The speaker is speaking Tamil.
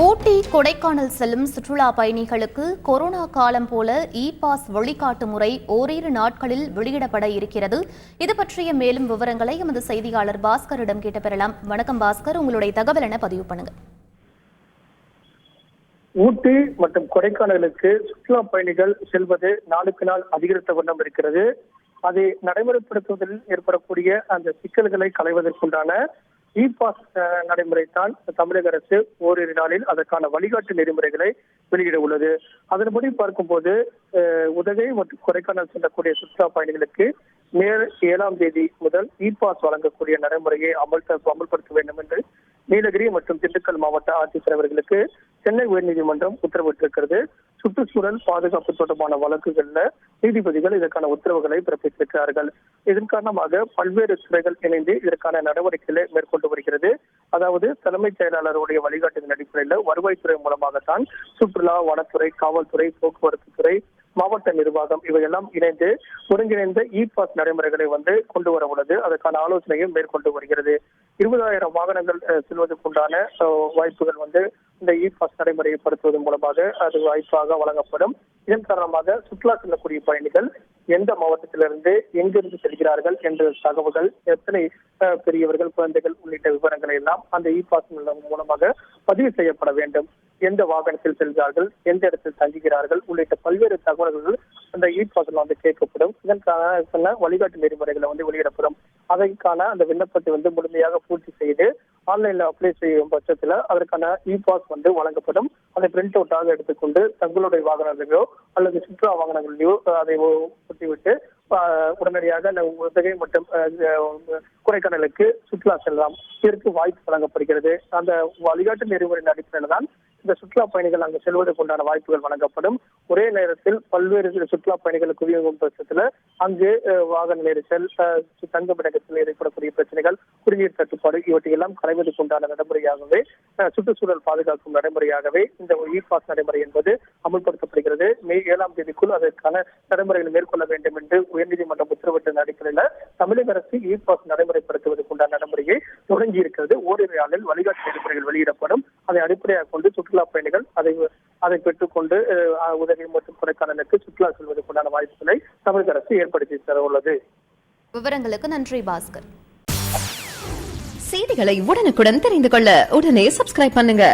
ஊட்டி கொடைக்கானல் செல்லும் சுற்றுலா பயணிகளுக்கு கொரோனா காலம் போல இ பாஸ் வழிகாட்டு முறை ஓரிரு நாட்களில் வெளியிடப்பட இருக்கிறது. இது பற்றிய மேலும் விவரங்களை எமது செய்தியாளர் பாஸ்கரிடம் கேட்டு பெறலாம் வணக்கம் பாஸ்கர். உங்களுடைய தகவல் என பதிவு பண்ணுங்க. ஊட்டி மற்றும் கொடைக்கானலுக்கு சுற்றுலா பயணிகள் செல்வது நாளுக்கு நாள் அதிகரித்த வண்ணம் இருக்கிறது. அதை நடைமுறைப்படுத்துவதில் ஏற்படக்கூடிய அந்த சிக்கல்களை களைவதற்குண்டான இ பாஸ் நடைமுறைத்தான் தமிழக அரசு ஓரிரு நாளில் அதற்கான வழிகாட்டு நெறிமுறைகளை வெளியிட உள்ளது. அதன்படி பார்க்கும்போது அஹ், உதகை மற்றும் கொடைக்கானல் செல்லக்கூடிய சுற்றுலா பயணிகளுக்கு மே ஏழாம் தேதி முதல் இ பாஸ் வழங்கக்கூடிய நடைமுறையை அமல் அமல்படுத்த வேண்டும் என்று நீலகிரி மற்றும் திண்டுக்கல் மாவட்ட ஆட்சித்தலைவர்களுக்கு சென்னை உயர்நீதிமன்றம் உத்தரவிட்டிருக்கிறது. சுற்றுச்சூழல் பாதுகாப்பு தொடர்பான வழக்குகள்ல நீதிபதிகள் இதற்கான உத்தரவுகளை பிறப்பித்திருக்கிறார்கள். இதன் காரணமாக பல்வேறு துறைகள் இணைந்து இதற்கான நடவடிக்கைகளை மேற்கொண்டு வருகிறது. அதாவது தலைமைச் செயலாளருடைய வழிகாட்டுதல் அடிப்படையில் வருவாய்த்துறை மூலமாகத்தான் சுற்றுலா வனத்துறை காவல்துறை போக்குவரத்து துறை மாவட்ட நிர்வாகம் இவையெல்லாம் இணைந்து ஒருங்கிணைந்த இ பாஸ் நடைமுறைகளை வந்து கொண்டு வர உள்ளது. அதற்கான ஆலோசனையும் மேற்கொண்டு வருகிறது. இருபதாயிரம் வாகனங்கள் செல்வதற்குண்டான வாய்ப்புகள் வந்து இந்த இ பாஸ் நடைமுறைப்படுத்துவது மூலமாக அது வாய்ப்பாக வழங்கப்படும். இதன் காரணமாக சுற்றுலா செல்லக்கூடிய பயணிகள் எந்த மாவட்டத்திலிருந்து எங்கிருந்து செல்கிறார்கள் என்ற தகவல்கள் எத்தனை பெரியவர்கள் குழந்தைகள் உள்ளிட்ட விவரங்களை எல்லாம் அந்த இ பாஸ் மூலமாக பதிவு செய்யப்பட வேண்டும். எந்த வாகனத்தில் செல்கிறார்கள் எந்த இடத்தில் தங்குகிறார்கள் உள்ளிட்ட பல்வேறு தகவல்கள் அந்த இ பாஸ்ல வந்து கேட்கப்படும். இதற்கான வழிகாட்டு நெறிமுறைகளை வந்து வெளியிடப்படும். அதற்கான அந்த விண்ணப்பத்தை வந்து முழுமையாக பூர்த்தி செய்து ஆன்லைன்ல அப்ளை செய்யும் பட்சத்துல அதற்கான இ பாஸ் வந்து வழங்கப்படும். அதை பிரிண்ட் அவுட்டாக எடுத்துக்கொண்டு தங்களுடைய வாகனங்களையோ அல்லது சுற்றுலா வாகனங்களிலோ அதை ஒட்டிவிட்டு உடனடியாக உதகை மற்றும் கொடைக்கானலுக்கு சுற்றுலா செல்லலாம். இதற்கு வாய்ப்பு வழங்கப்படுகிறது. அந்த வழிகாட்டு நெறிமுறையின் அடிப்படையில் தான் இந்த சுற்றுலா பயணிகள் அங்கு செல்வதற்கு உண்டான வாய்ப்புகள் வழங்கப்படும். ஒரே நேரத்தில் பல்வேறு சில சுற்றுலா பயணிகள் குவியும் பட்சத்துல அங்கு வாகன நெரிசல் அஹ், ஏற்படக்கூடிய பிரச்சனைகள் குடிநீர் தட்டுப்பாடு இவற்றையெல்லாம் களைவதற்கு உண்டான நடைமுறையாகவே சுற்றுச்சூழல் பாதுகாக்கும் நடைமுறையாகவே இந்த இ பாஸ் நடைமுறை என்பது அமல்படுத்தப்படுகிறது. மே ஏழாம் தேதிக்குள் அதற்கான நடைமுறைகளை மேற்கொள்ள வேண்டும் என்று உயர்நீதிமன்றம் உத்தரவிட்ட அடிப்படையில் தமிழக அரசு இ பாஸ் நடைமுறைப்படுத்துவதற்கு உண்டான நடைமுறையை தொடங்கி இருக்கிறது ஓரிரு ஆண்டில் வழிகாட்டு நெறிமுறைகள் வெளியிடப்படும். அதை அடிப்படையாக கொண்டு சுற்றுலா பயணிகள் அதை அதை பெற்றுக்கொண்டு உதகை மற்றும் கொடைக்கானலுக்கு சுற்றுலா செல்வதற்குண்டான வாய்ப்புகளை தமிழக அரசு ஏற்படுத்தி தர உள்ளது விவரங்களுக்கு நன்றி பாஸ்கர். செய்திகளை உடனுக்குடன் தெரிந்து கொள்ள உடனே சப்ஸ்கிரைப் பண்ணுங்க.